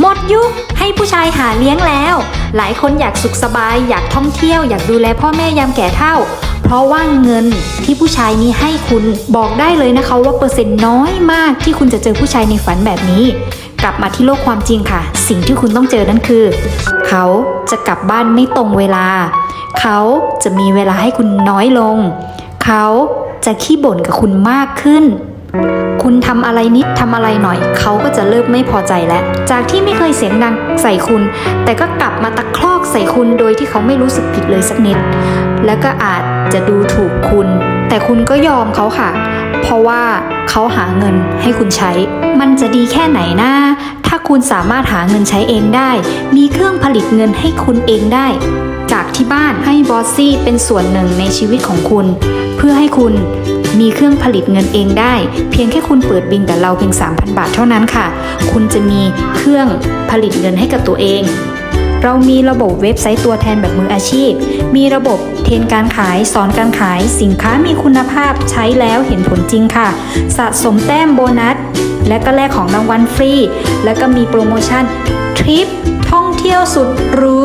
หมดยุคให้ผู้ชายหาเลี้ยงแล้ว หลายคนอยากสุขสบาย อยากท่องเที่ยว อยากดูแลพ่อแม่ยามแก่เฒ่า เพราะว่าเงินที่ผู้ชายมีให้คุณบอกได้เลยนะคะว่าเปอร์เซ็นต์น้อยมากที่คุณจะเจอผู้ชายในฝันแบบนี้ กลับมาที่โลกความจริงค่ะ สิ่งที่คุณต้องเจอนั่นคือ เขาจะกลับบ้านไม่ตรงเวลา เขาจะมีเวลาให้คุณน้อยลง เขาจะขี้บ่นกับคุณมากขึ้น คุณทำอะไรนิดทำอะไรหน่อย เขาก็จะเริ่มไม่พอใจแล้ว จากที่ไม่เคยเสียงดังใส่คุณ แต่ก็กลับมาตะคลอกใส่คุณโดยที่เขาไม่รู้สึกผิดเลยสักนิด แล้วก็อาจจะดูถูกคุณ แต่คุณก็ยอมเขาค่ะ เพราะว่าเขาหาเงินให้คุณใช้ มันจะดีแค่ไหนนะถ้าคุณสามารถหาเงินใช้เองได้ มีเครื่องผลิตเงินให้คุณเองได้ จาก ที่บ้านให้บอสซี่เป็นส่วนหนึ่งในชีวิตของคุณ เพื่อให้คุณมีเครื่องผลิตเงินเองได้ เพียงแค่คุณเปิดบินกับเราเพียง 3,000 บาทเท่านั้นค่ะ คุณจะมีเครื่องผลิตเงินให้กับตัวเอง เรามีระบบเว็บไซต์ตัวแทนแบบมืออาชีพ มีระบบเทรนการขายสอนการขายสินค้ามีคุณภาพใช้แล้วเห็นผลจริงค่ะ สะสมแต้มโบนัส และก็แลกของรางวัลฟรี และก็มีโปรโมชั่นทริปท่องเที่ยวสุดหรู